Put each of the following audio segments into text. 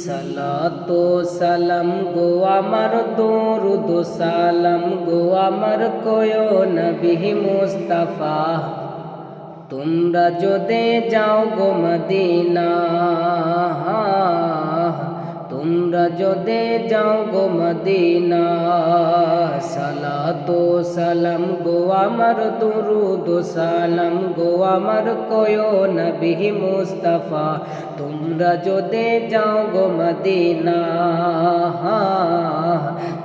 সালাতো সালাম, গো আমার দরুদ সালাম, গো আমার কয় নবী মুস্তাফা। তোমরা যদি যাও গো মদিনা তোমরা যদি যাও গো মদিনা, সালাতো সালাম গো আমার দুরুদ, সালাম গো আমার কয় নবী মুস্তাফা। তোমরা যদি যাও গো মদিনা,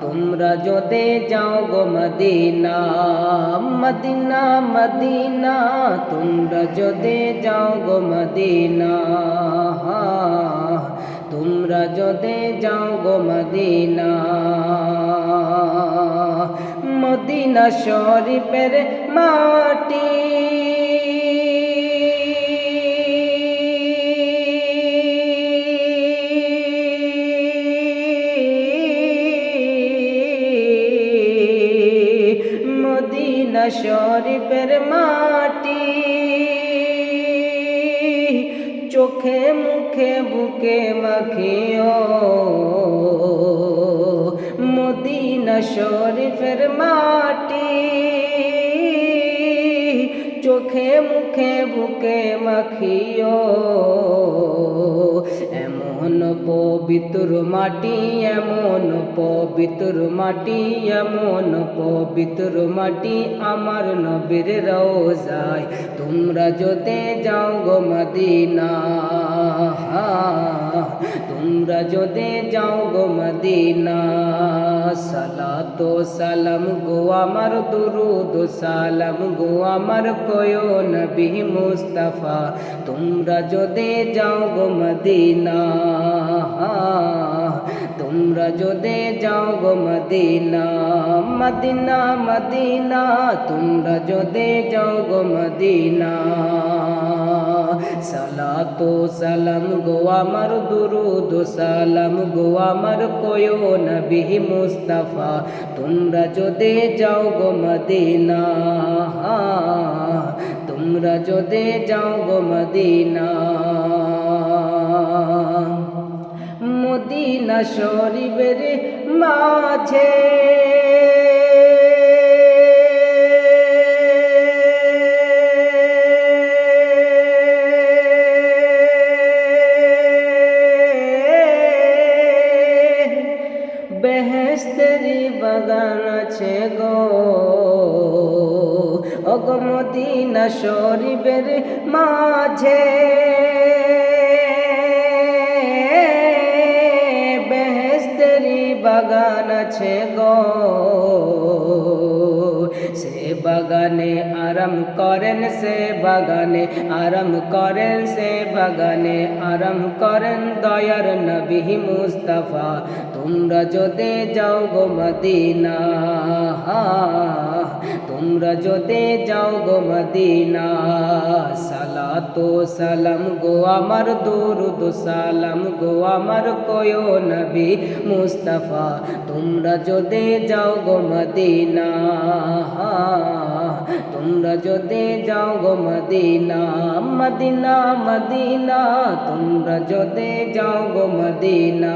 তোমরা যদি যাও গো মদিনা মদিনা মদিনা, তোমরা যদি যাও গো মদিনা। তোমরা যদি যাও গো মদিনা মদিনা শরীফের মাটি। মদিনা শরীফের মাটি। চোখে মুখে বুকে মাখিও। মদিনা শরীফের মাটি চোখে মুখে বুকে মাখিও। এমন পবিত্র মাটি, এমন পবিত্র মাটি, এমন পবিত্র মাটি আমার নবীর রোজায় তোমরা যদি যাও গো মদিনা। তোমরা যদি যাও গো মদিনা, সালাতো সালাম গো আমার দুরুদ, সালাম গো আমার কয় নবী মুস্তাফা। তোমরা যদি যাও গো মদিনা, তোমরা যদি যাও গো মদিনা মদিনা মদিনা, তোমরা যদি যাও গো মদিনা। সালাতো সালাম, গো আমার দুরুদ সালাম, গো আমার কয় নবী মুস্তাফা, তোমরা যদি যাও গো মদিনা তোমরা যদি যাও গো মদিনা। মদিনা শরীফের মাঝে অগমদিনা শরীফের মাঝে বেহেস্তেরি বাগান আছে গো। সে বাগানে আরাম করেন, সে বাগানে আরাম করেন, সে বাগানে আরাম করেন দয়ার নবী মুস্তাফা। তোমরা যদি যাও গো মদিনা তোমরা যদি যাও গো মদিনা, সালাতো সালাম গো আমার, দুরুদ সালাম গো আমার, কয় নবী মুস্তাফা, তোমরা যদি যাও গো মদিনা তোমরা যদি যাও গো মদিনা মদিনা মদিনা, তোমরা যদি যাও গো মদিনা।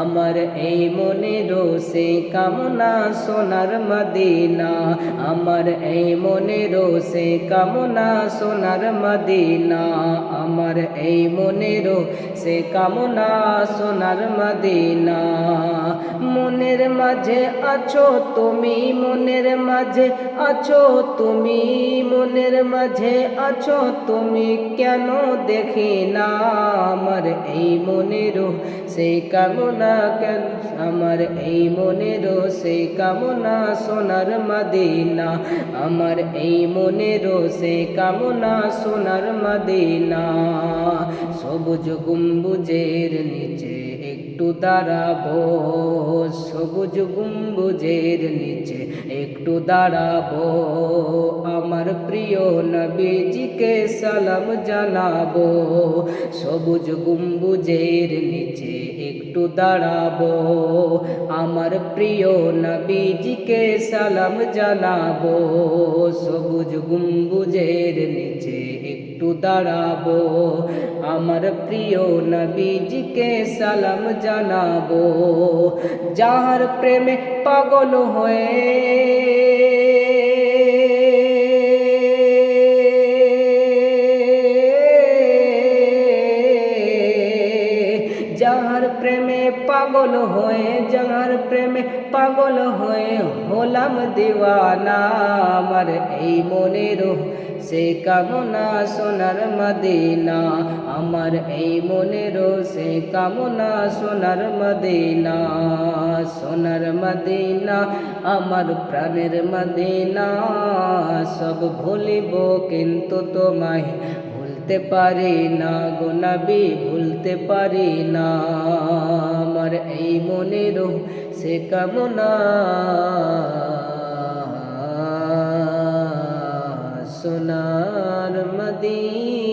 আমার এই মনের সে কামনা সোনার মদিনা। আমার এই মনের সে কামনা সোনার মদিনা। আমার এই মনের সে কামনা সোনার মদিনা। মনের মাঝে আছো তুমি, মনের মাঝে আছো তুমি, মনের মাঝে আছো তুমি, কেন দেখি না? আমার এই মনেরও সেই কামনা কেন আমার এই মনেরও সেই কামনা সোনার মাদিনা। আমার এই মনেরও সেই কামনা সোনার মাদিনা। সবুজ গম্বুজের নিচে একটু দাঁড়াবো। সবুজ গম্বুজের নিচে একটু দাঁড়াবো। আমার প্রিয় নবীজিকে সালাম জানাব। সবুজ গম্বুজের নিচে একটু একটু দাঁড়াবো। আমার প্রিয় নবীজিকে সালাম জানাব। সবুজ গুম্বুজের নিচে একটু দাঁড়াবো। আমার প্রিয় নবীজিকে সালাম জানাব। যাহার প্রেমে পাগল হয়ে যাহার প্রেমে পাগল হয়ে, যাহার প্রেমে পাগল হয়ে হলাম দিওয়ানা। আমার এই মনের সে কামনা সোনার মদিনা। আমার এই মনের সে কামনা সোনার মদিনা। সোনার মদিনা, আমার প্রাণের মদিনা। সব ভুলিব কিন্তু তোমায়। ভুলতে পারি না গো নবী, ভুলতে পারি না। আমার এই মনের সে কামনা। সোনার মদিনা